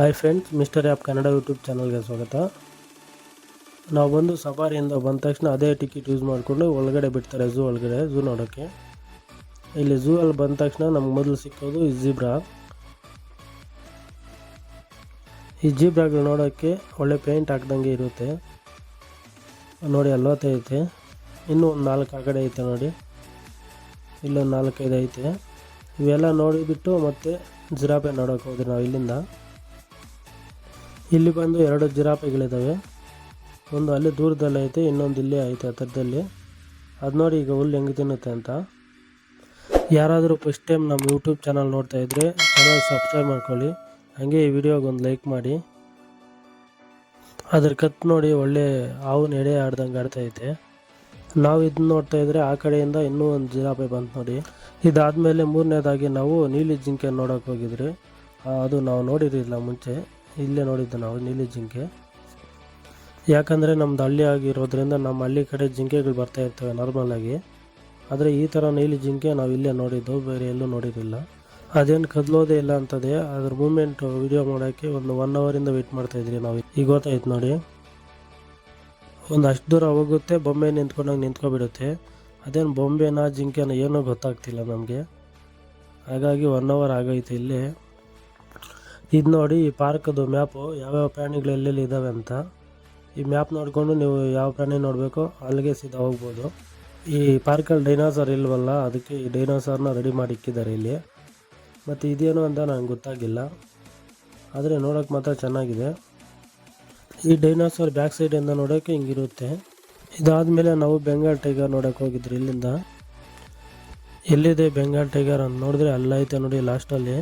Hi friends mister app Kannada YouTube ಚಾನಲ್ಗೆ ಸ್ವಾಗತ. ನಾವು ಬಂದು ಸಫಾರಿಯಿಂದ ಬಂದ ತಕ್ಷಣ ಅದೇ ಟಿಕೆಟ್ ಯೂಸ್ ಮಾಡಿಕೊಂಡು ಒಳಗಡೆ ಬಿಡ್ತಾರೆ ಝೂ ಒಳಗಡೆ ಝೂ ನೋಡೋಕ್ಕೆ. ಇಲ್ಲಿ ಝೂ ಅಲ್ಲಿ ಬಂದ ತಕ್ಷಣ ನಮ್ಗೆ ಮೊದಲು ಸಿಕ್ಕೋದು ಈ ಜಿಬ್ರಾ ಈ ಜಿಬ್ರಾಗಳು ನೋಡೋಕ್ಕೆ ಒಳ್ಳೆ ಪೇಂಟ್ ಹಾಕ್ದಂಗೆ ಇರುತ್ತೆ. ನೋಡಿ ಅಲ್ವತ್ತೈತೆ ಇನ್ನೂ ಒಂದು ನಾಲ್ಕು ಆ ಕಡೆ ಐತೆ ನೋಡಿ. ಇಲ್ಲೊಂದು ನಾಲ್ಕೈದು ಐತೆ. ಇವೆಲ್ಲ ನೋಡಿಬಿಟ್ಟು ಮತ್ತೆ ಜಿರಾಪೆ ನೋಡೋಕೆ ಹೋದ್ರೆ ನಾವು ಇಲ್ಲಿಂದ. ಇಲ್ಲಿ ಬಂದು ಎರಡು ಜಿರಾಪೆಗಳಿದ್ದಾವೆ ಒಂದು ಅಲ್ಲಿ ದೂರದಲ್ಲಿ ಐತೆ, ಇನ್ನೊಂದು ಇಲ್ಲಿ ಐತೆ ಹತ್ರದಲ್ಲಿ ಅದು ನೋಡಿ ಈಗ ಹುಲ್ಲು ಹೆಂಗೆ ತಿನ್ನುತ್ತೆ ಅಂತ. ಯಾರಾದರೂ ಫಸ್ಟ್ ಟೈಮ್ ನಮ್ಮ ಯೂಟ್ಯೂಬ್ ಚಾನಲ್ ನೋಡ್ತಾ ಇದ್ದರೆ ಚಾನಲ್ ಸಬ್ಸ್ಕ್ರೈಬ್ ಮಾಡ್ಕೊಳ್ಳಿ. ಹಾಗೆ ಈ ವಿಡಿಯೋಗೆ ಒಂದು ಲೈಕ್ ಮಾಡಿ. ಅದ್ರ ಕತ್ತು ನೋಡಿ ಒಳ್ಳೆ ಹಾವು ನೆಡೆ ಆಡ್ದಂಗೆ ಐತೆ. ನಾವು ಇದನ್ನ ನೋಡ್ತಾ ಇದ್ರೆ ಆ ಕಡೆಯಿಂದ ಇನ್ನೂ ಒಂದು ಜಿರಾಪೆ ಬಂತು ನೋಡಿ. ಇದಾದಮೇಲೆ ಮೂರನೇದಾಗಿ ನಾವು ನೀಲಿ ಜಿಂಕೆ ನೋಡೋಕೆ ಹೋಗಿದ್ರಿ. ಅದು ನಾವು ನೋಡಿರಲಿಲ್ಲ ಮುಂಚೆ. ಇಲ್ಲೇ ನೋಡಿದ್ದು ನಾವು, ನೀಲಿ ಜಿಂಕೆ. ಯಾಕಂದರೆ ನಮ್ಮದು ಹಳ್ಳಿ ಆಗಿರೋದ್ರಿಂದ ನಮ್ಮ ಹಳ್ಳಿ ಕಡೆ ಜಿಂಕೆಗಳು ಬರ್ತಾ ಇರ್ತವೆ ನಾರ್ಮಲಾಗಿ ಆದರೆ ಈ ಥರ ನೀಲಿ ಜಿಂಕೆ ನಾವು ಇಲ್ಲೇ ನೋಡಿದ್ದು, ಬೇರೆ ಎಲ್ಲೂ ನೋಡಿರಲಿಲ್ಲ ಅದೇನು ಕದಲೋದೇ ಇಲ್ಲ ಅಂತದೆ, ಅದ್ರ ಮೂಮೆಂಟ್ ವಿಡಿಯೋ ಮಾಡೋಕ್ಕೆ ಒಂದು ಒನ್ ಅವರಿಂದ ವೆಯ್ಟ್ ಮಾಡ್ತಾಯಿದ್ರಿ ನಾವು. ಈಗ ಗೊತ್ತಾಯ್ತು ನೋಡಿ. ಒಂದು ಅಷ್ಟು ದೂರ ಹೋಗುತ್ತೆ, ಬೊಂಬೆ ನಿಂತ್ಕೊಂಡಂಗೆ ನಿಂತ್ಕೊಬಿಡುತ್ತೆ. ಅದೇನು ಬೊಂಬೆನ, ಜಿಂಕೆನ, ಏನೂ ಗೊತ್ತಾಗ್ತಿಲ್ಲ ನಮಗೆ. ಹಾಗಾಗಿ ಒನ್ ಅವರ್ ಆಗೈತೆ ಇಲ್ಲಿ. ಇದು ನೋಡಿ ಈ ಪಾರ್ಕದು ಮ್ಯಾಪು ಯಾವ್ಯಾವ ಪ್ರಾಣಿಗಳು ಎಲ್ಲೆಲ್ಲಿ ಇದ್ದಾವೆ ಅಂತ. ಈ ಮ್ಯಾಪ್ ನೋಡಿಕೊಂಡು ನೀವು ಯಾವ ಪ್ರಾಣಿ ನೋಡಬೇಕೋ, ಅಲ್ಲಿಗೆ ಸೀದಾ ಹೋಗ್ಬೋದು. ಈ ಪಾರ್ಕಲ್ಲಿ ಡೈನೋಸಾರ್ ಇಲ್ವಲ್ಲ, ಅದಕ್ಕೆ ಈ ಡೈನಾಸರ್ನ ರೆಡಿ ಮಾಡಿ ಇಕ್ಕಿದ್ದಾರೆ ಇಲ್ಲಿ. ಮತ್ತು ಇದೇನು ಅಂತ ನನಗೆ ಗೊತ್ತಾಗಿಲ್ಲ. ಆದರೆ ನೋಡೋಕೆ ಮಾತ್ರ ಚೆನ್ನಾಗಿದೆ. ಈ ಡೈನೋಸಾರ್ ಬ್ಯಾಕ್ ಸೈಡಿಂದ ನೋಡೋಕ್ಕೆ ಹಿಂಗಿರುತ್ತೆ. ಇದಾದಮೇಲೆ ನಾವು ಬೆಂಗಾಲ್ ಟೈಗರ್ ನೋಡೋಕೆ ಹೋಗಿದ್ರು ಇಲ್ಲಿಂದ. ಎಲ್ಲಿದೆ ಬೆಂಗಾಲ್ ಟೈಗರ್ ಅಂತ ನೋಡಿದ್ರೆ ಅಲ್ಲೈತೆ ನೋಡಿ ಲಾಸ್ಟಲ್ಲಿ.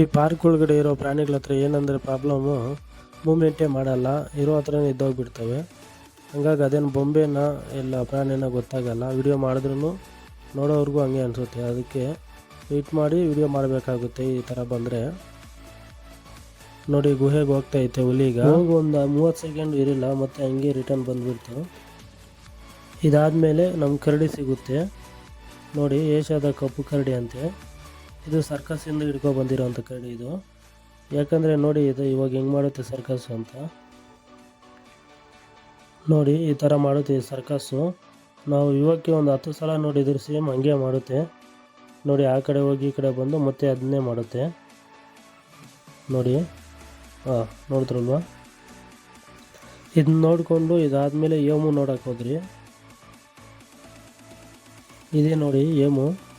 ಈ ಪಾರ್ಕ್ ಒಳಗಡೆ ಇರೋ ಪ್ರಾಣಿಗಳ ಹತ್ರ ಏನಂದರೆ ಪ್ರಾಬ್ಲಮ್ಮು ಮೂಮೆಂಟೇ ಮಾಡಲ್ಲ, ಇರೋ ಹತ್ರನೇ ಇದ್ದೋಗ್ಬಿಡ್ತವೆ ಹಂಗಾಗಿ ಅದೇನು ಬೊಂಬೆನ ಇಲ್ಲ ಪ್ರಾಣಿನ ಗೊತ್ತಾಗಲ್ಲ. ವಿಡಿಯೋ ಮಾಡಿದ್ರೂ ನೋಡೋವ್ರಿಗೂ ಹಂಗೆ ಅನಿಸುತ್ತೆ. ಅದಕ್ಕೆ ವೆಯ್ಟ್ ಮಾಡಿ ವಿಡಿಯೋ ಮಾಡಬೇಕಾಗುತ್ತೆ ಈ ಥರ ಬಂದರೆ. ನೋಡಿ, ಗುಹೆಗೆ ಹೋಗ್ತಾ ಐತೆ ಹುಲಿಗ ಈಗ. ಒಂದು ಮೂವತ್ತು ಸೆಕೆಂಡ್ ಇರಲಿಲ್ಲ, ಮತ್ತು ಹಂಗೆ ರಿಟರ್ನ್ ಬಂದ್ಬಿಡ್ತು. ಇದಾದಮೇಲೆ ನಮ್ಮ ಕರಡಿ ಸಿಗುತ್ತೆ. ನೋಡಿ, ಏಷ್ಯಾದ ಕಪ್ಪು ಕರಡಿ ಅಂತೆ. ಇದು ಸರ್ಕಸಿಂದ ಹಿಡ್ಕೊ ಬಂದಿರೋಂಥ ಕರಡಿ ಇದು. ಯಾಕಂದರೆ ನೋಡಿ ಇದು ಇವಾಗ ಹೆಂಗೆ ಮಾಡುತ್ತೆ ಸರ್ಕಸ್ ಅಂತ. ನೋಡಿ ಈ ಥರ ಮಾಡುತ್ತೆ ಸರ್ಕಸ್ಸು. ನಾವು ಇವಕ್ಕೆ ಒಂದು ಹತ್ತು ಸಲ ನೋಡಿದ್ರೆ ಸೇಮ್ ಹಂಗೆ ಮಾಡುತ್ತೆ. ನೋಡಿ ಆ ಕಡೆ ಹೋಗಿ ಈ ಕಡೆ ಬಂದು ಮತ್ತೆ ಅದನ್ನೇ ಮಾಡುತ್ತೆ. ನೋಡಿ ಹಾಂ ನೋಡಿದ್ರಲ್ವಾ? ಇದನ್ನ ನೋಡಿಕೊಂಡು ಇದಾದಮೇಲೆ ಏಮು ನೋಡೋಕೆ ಹೋದ್ರಿ. ಇದೇ ನೋಡಿ ಏಮು.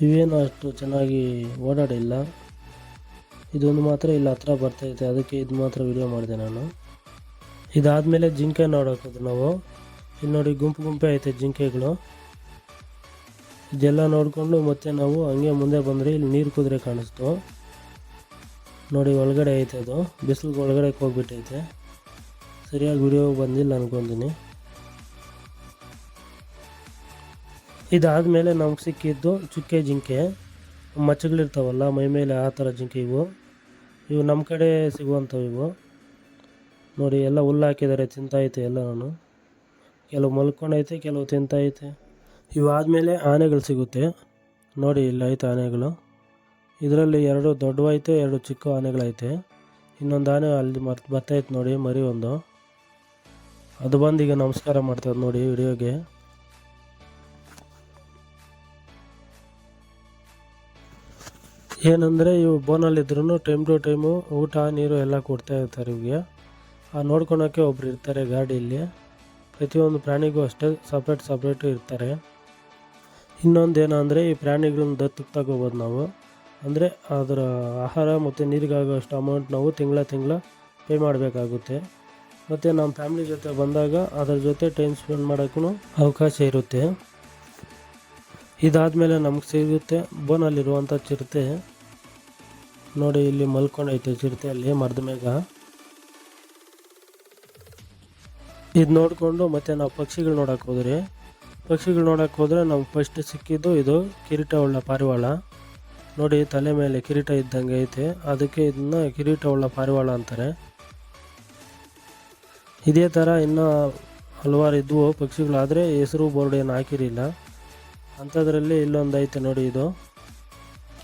ಇವೇನು ಅಷ್ಟು ಚೆನ್ನಾಗಿ ಓಡಾಡಿಲ್ಲ. ಇದೊಂದು ಮಾತ್ರ ಇಲ್ಲಿ ಹತ್ರ ಬರ್ತೈತೆ ಅದಕ್ಕೆ ಇದು ಮಾತ್ರ ವಿಡಿಯೋ ಮಾಡಿದೆ ನಾನು. ಇದಾದಮೇಲೆ ಜಿಂಕೆ ನೋಡೋಕೆ ಹೋದ್ವಿ ನಾವು. ಇಲ್ಲಿ ನೋಡಿ ಗುಂಪು ಗುಂಪೆ ಐತೆ ಜಿಂಕೆಗಳು. ಇದೆಲ್ಲ ನೋಡಿಕೊಂಡು ಮತ್ತೆ ನಾವು ಹಂಗೆ ಮುಂದೆ ಬಂದರೆ ಇಲ್ಲಿ ನೀರು ಕುದುರೆ ಕಾಣಿಸ್ತು. ನೋಡಿ ಒಳಗಡೆ ಐತೆ ಅದು. ಬಿಸಿಲು ಒಳಗಡೆ ಹೋಗ್ಬಿಟ್ಟೈತೆ. ಸರಿಯಾಗಿ ವಿಡಿಯೋ ಬಂದಿಲ್ಲ ಅನ್ಕೊಂತೀನಿ. ಇದಾದಮೇಲೆ ನಮ್ಗೆ ಸಿಕ್ಕಿದ್ದು ಚುಕ್ಕೆ ಜಿಂಕೆ. ಮಚ್ಚಗಳಿರ್ತಾವಲ್ಲ, ಮೈ ಮೇಲೆ ಆ ಥರ ಜಿಂಕೆ ಇವು. ಇವು ನಮ್ಮ ಕಡೆ ಸಿಗುವಂಥವು ಇವು. ನೋಡಿ, ಎಲ್ಲ ಹುಲ್ಲು ಹಾಕಿದ್ದಾರೆ ಎಲ್ಲ ನಾನು. ಕೆಲವು ಮಲ್ಕೊಂಡೈತೆ, ಕೆಲವು ತಿಂತಾಯಿತೆ ಇವಾದಮೇಲೆ ಆನೆಗಳು ಸಿಗುತ್ತೆ. ನೋಡಿ, ಇಲ್ಲ ಐತೆ ಆನೆಗಳು. ಇದರಲ್ಲಿ ಎರಡು ದೊಡ್ಡವೈತೆ ಎರಡು ಚಿಕ್ಕ ಆನೆಗಳೈತೆ ಇನ್ನೊಂದು ಆನೆ ಅಲ್ಲಿ ಮರ್ ಬರ್ತೈತೆ ನೋಡಿ, ಮರಿ ಒಂದು. ಅದು ಬಂದು ಈಗ ನಮಸ್ಕಾರ ಮಾಡ್ತದೆ ನೋಡಿ, ವಿಡಿಯೋಗೆ. ಏನಂದರೆ, ಇವು ಬೋನಲ್ಲಿದ್ರೂ ಟೈಮ್ ಟು ಟೈಮು ಊಟ, ನೀರು ಎಲ್ಲ ಕೊಡ್ತಾ ಇರ್ತಾರೆ ಇವಿಗೆ. ನೋಡ್ಕೊಳಕ್ಕೆ ಒಬ್ರು ಇರ್ತಾರೆ ಗಾಡಿಯಲ್ಲಿ ಪ್ರತಿಯೊಂದು ಪ್ರಾಣಿಗೂ ಅಷ್ಟೇ ಸಪ್ರೇಟ್ ಸಪ್ರೇಟು ಇರ್ತಾರೆ. ಇನ್ನೊಂದು ಏನಂದರೆ ಈ ಪ್ರಾಣಿಗಳನ್ನ ದತ್ತಕ್ಕೆ ತಗೋಬೋದು ನಾವು. ಅಂದರೆ, ಅದರ ಆಹಾರ ಮತ್ತು ನೀರಿಗಾಗೋಷ್ಟು ಅಮೌಂಟ್ ನಾವು ತಿಂಗಳ ತಿಂಗಳ ಪೇ ಮಾಡಬೇಕಾಗುತ್ತೆ. ಮತ್ತು ನಮ್ಮ ಫ್ಯಾಮ್ಲಿ ಜೊತೆ ಬಂದಾಗ, ಅದರ ಜೊತೆ ಟೈಮ್ ಸ್ಪೆಂಡ್ ಮಾಡೋಕ್ಕೂ ಅವಕಾಶ ಇರುತ್ತೆ. ಇದಾದಮೇಲೆ ನಮ್ಗೆ ಸಿಗುತ್ತೆ, ಬೋನಲ್ಲಿರುವಂಥ ಚಿರತೆ. ನೋಡಿ, ಇಲ್ಲಿ ಮಲ್ಕೊಂಡೈತೆ ಚಿರತೆ ಅಲ್ಲಿ ಮರದ ಮೇಗ ಇದು ನೋಡಿಕೊಂಡು ಮತ್ತೆ ನಾವು ಪಕ್ಷಿಗಳು ನೋಡಕ್ಕೆ ಹೋದ್ರಿ. ಪಕ್ಷಿಗಳು ನೋಡಕ್ಕೆ ಹೋದ್ರೆ ನಮ್ಗೆ ಫಸ್ಟ್ ಸಿಕ್ಕಿದ್ದು ಇದು ಕಿರೀಟ ಉಳ್ಳ ಪಾರಿವಾಳ. ನೋಡಿ, ತಲೆ ಮೇಲೆ ಕಿರೀಟ ಇದ್ದಂಗೆ ಐತೆ. ಅದಕ್ಕೆ ಇದನ್ನ ಕಿರೀಟ ಉಳ್ಳ ಪಾರಿವಾಳ ಅಂತಾರೆ. ಇದೇ ಥರ ಇನ್ನೂ ಹಲವಾರು ಇದ್ವು ಪಕ್ಷಿಗಳಾದರೆ ಹೆಸರು ಬೋರ್ಡ್ ಏನು ಹಾಕಿರಲಿಲ್ಲ ಅಂಥದ್ರಲ್ಲಿ ಇಲ್ಲೊಂದು ಐತೆ ನೋಡಿ ಇದು.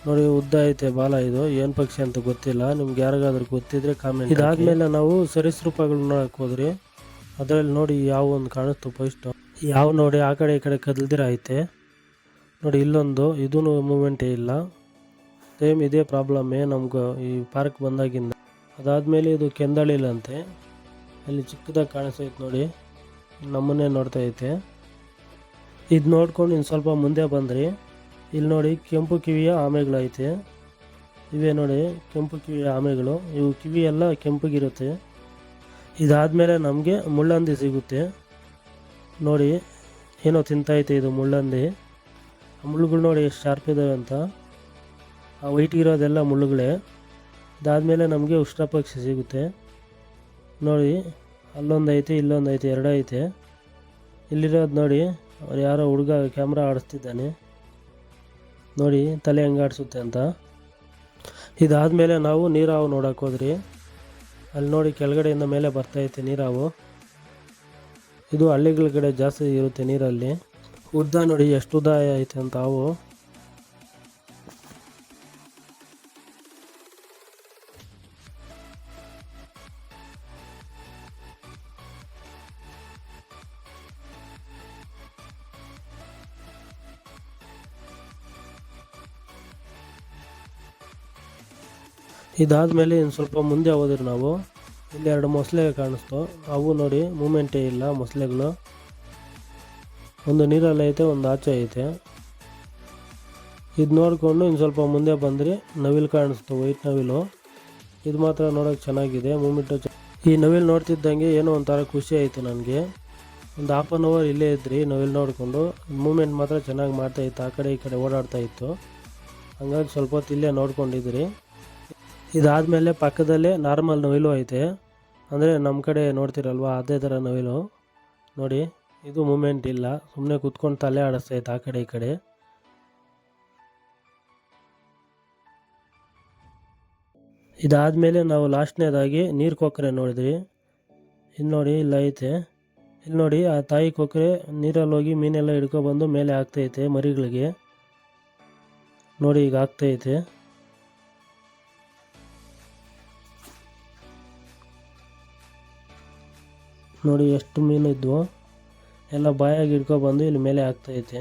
ನೋಡಿ ಉದ್ದ ಐತೆ ಬಾಲ ಇದು. ಏನ್ ಪಕ್ಷಿ ಅಂತ ಗೊತ್ತಿಲ್ಲ. ನಿಮ್ಗೆ ಯಾರಿಗಾದ್ರೂ ಗೊತ್ತಿದ್ರೆ ಕಾಮೆಂಟ್ ಇದಾದ್ಮೇಲೆ ನಾವು ಸರಿಸೃಪಗಳನ್ನ ನೋಡಕ್ ಹೋದ್ರಿ. ಅದ್ರಲ್ಲಿ ನೋಡಿ ಯಾವ ಒಂದು ಕಾಣಿಸ್ತು ಫಸ್ಟ್ ಯಾವ ನೋಡಿ ಆ ಕಡೆ ಈ ಕಡೆ ಕದಲ್ದಿರ ಐತೆ. ನೋಡಿ ಇಲ್ಲೊಂದು. ಇದೂ ಮೂಮೆಂಟೇ ಇಲ್ಲ. ಸೇಮ್ ಇದೇ ಪ್ರಾಬ್ಲಮ್ಮೇ ನಮ್ಗೆ ಈ ಪಾರ್ಕ್ ಬಂದಾಗಿಂದ. ಅದಾದ್ಮೇಲೆ ಇದು ಕೆಂದಳಿಲಂತೆ ಅಲ್ಲಿ ಚಿಕ್ಕದಾಗಿ ಕಾಣಿಸ್ತೈತೆ ನೋಡಿ. ನಮ್ಮನ್ನೇ ನೋಡ್ತಾ ಐತೆ. ಇದು ನೋಡ್ಕೊಂಡು ಇನ್ನು ಸ್ವಲ್ಪ ಮುಂದೆ ಬಂದ್ರಿ. ಇಲ್ಲಿ ನೋಡಿ ಕೆಂಪು ಕಿವಿಯ ಆಮೆಗಳೈತೆ. ಇವೆ ನೋಡಿ ಕೆಂಪು ಕಿವಿಯ ಆಮೆಗಳು. ಇವು ಕಿವಿ ಎಲ್ಲ ಕೆಂಪಗಿರುತ್ತೆ. ಇದಾದಮೇಲೆ ನಮಗೆ ಮುಳ್ಳಂದಿ ಸಿಗುತ್ತೆ. ನೋಡಿ ಏನೋ ತಿಂತೈತೆ ಇದು ಮುಳ್ಳಂದಿ. ಆ ಮುಳ್ಳುಗಳು ನೋಡಿ ಎಷ್ಟು ಶಾರ್ಪ್ ಇದ್ದಾವೆ ಅಂತ. ಆ ವೈಟ್ ಮುಳ್ಳುಗಳೇ. ಇದಾದಮೇಲೆ ನಮಗೆ ಉಷ್ಟ್ರಪಕ್ಷಿ ಸಿಗುತ್ತೆ. ನೋಡಿ ಅಲ್ಲೊಂದು ಐತೆ ಇಲ್ಲೊಂದು ಐತೆ ಎರಡೈತೆ. ಇಲ್ಲಿರೋದು ನೋಡಿ, ಅವ್ರು ಯಾರೋ ಹುಡುಗ ಕ್ಯಾಮ್ರಾ ಆಡಿಸ್ತಿದ್ದಾನೆ. ನೋಡಿ, ತಲೆ ಹಂಗಾಡಿಸುತ್ತೆ ಅಂತ ಅಂತ. ಇದಾದಮೇಲೆ ನಾವು ನೀರಾವು ನೋಡಕ್ಕೆ ಹೋದ್ರಿ. ಅಲ್ಲಿ ನೋಡಿ, ಕೆಳಗಡೆಯಿಂದ ಮೇಲೆ ಬರ್ತೈತೆ ನೀರಾವು. ಇದು ಹಳ್ಳಿಗಳ ಕಡೆ ಜಾಸ್ತಿ ಇರುತ್ತೆ ನೀರಲ್ಲಿ. ಉದ್ದ ನೋಡಿ, ಎಷ್ಟು ಉದ್ದ ಐತೆ ಅಂತ ಅವು. ಇದಾದ್ಮೇಲೆ ಇನ್ನು ಸ್ವಲ್ಪ ಮುಂದೆ ಹೋದ್ರಿ ನಾವು, ಇಲ್ಲಿ ಎರಡು ಮೊಸಳೆ ಕಾಣಿಸ್ತು. ಅವು ನೋಡಿ, ಮೂಮೆಂಟೇ ಇಲ್ಲ ಮೊಸಳೆಗಳು. ಒಂದು ನೀರಲ್ಲಿ ಐತೆ, ಒಂದು ಆಚೆ ಐತೆ. ಇದು ನೋಡಿಕೊಂಡು ಇನ್ನು ಸ್ವಲ್ಪ ಮುಂದೆ ಬಂದ್ರಿ, ನವಿಲು ಕಾಣಿಸ್ತು, ವೈಟ್ ನವಿಲು. ಇದು ಮಾತ್ರ ನೋಡೋಕೆ ಚೆನ್ನಾಗಿದೆ, ಮೂಮೆಂಟು ಈ ನವಿಲು ನೋಡ್ತಿದ್ದಂಗೆ ಏನೋ ಒಂಥರ ಖುಷಿ ಆಯಿತು ನನಗೆ. ಒಂದು ಹಾಫ್ ಆನ್ ಅವರ್ ಇಲ್ಲೇ ಇದ್ರಿ, ನವಿಲು ನೋಡಿಕೊಂಡು. ಮೂಮೆಂಟ್ ಮಾತ್ರ ಚೆನ್ನಾಗಿ ಮಾಡ್ತಾ ಇತ್ತು, ಆ ಕಡೆ ಈ ಕಡೆ ಓಡಾಡ್ತಾ ಇತ್ತು. ಹಂಗಾಗಿ ಸ್ವಲ್ಪ ಹೊತ್ತು ಇಲ್ಲೇ ನೋಡ್ಕೊಂಡಿದ್ರಿ. ಇದಾದಮೇಲೆ ಪಕ್ಕದಲ್ಲೇ ನಾರ್ಮಲ್ ನವಿಲು ಐತೆ. ಅಂದರೆ ನಮ್ಮ ಕಡೆ ನೋಡ್ತಿರಲ್ವ, ಅದೇ ಥರ ನವಿಲು. ನೋಡಿ, ಇದು ಮೂಮೆಂಟ್ ಇಲ್ಲ. ಸುಮ್ಮನೆ ಕೂತ್ಕೊಂಡು ತಲೆ ಆಡಿಸ್ತೈತೆ ಆ ಕಡೆ ಈ ಕಡೆ. ಇದಾದಮೇಲೆ ನಾವು ಲಾಸ್ಟ್ನೇದಾಗಿ ನೀರು ಕೊಕ್ಕರೆ ನೋಡಿದ್ವಿ. ಇಲ್ಲಿ ನೋಡಿ, ಇಲ್ಲ ಐತೆ. ಇಲ್ಲಿ ನೋಡಿ, ಆ ತಾಯಿ ಕೊಕ್ಕರೆ ನೀರಲ್ಲಿ ಹೋಗಿ ಮೀನೆಲ್ಲ ಹಿಡ್ಕೊಬಂದು ಮೇಲೆ ಆಗ್ತೈತೆ ಮರಿಗಳಿಗೆ. ನೋಡಿ, ಈಗ ಆಗ್ತೈತೆ. ನೋಡಿ ಎಷ್ಟು ಮೀನು ಇದ್ವು. ಎಲ್ಲ ಬಾಯಾಗಿ ಹಿಡ್ಕೊಬಂದು ಇಲ್ಲಿ ಮೇಲೆ ಆಗ್ತೈತೆ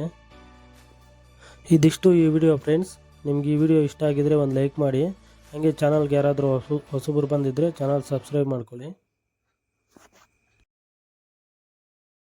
ಇದಿಷ್ಟು ಈ ವಿಡಿಯೋ ಫ್ರೆಂಡ್ಸ್ ನಿಮ್ಗೆ ಈ ವಿಡಿಯೋ ಇಷ್ಟ ಆಗಿದ್ರೆ ಒಂದು ಲೈಕ್ ಮಾಡಿ. ಹಾಗೆ ಚಾನಲ್ಗೆ ಯಾರಾದರೂ ಹೊಸ ಹೊಸಬರು ಬಂದಿದ್ದರೆ ಚಾನಲ್ ಸಬ್ಸ್ಕ್ರೈಬ್ ಮಾಡ್ಕೊಳ್ಳಿ.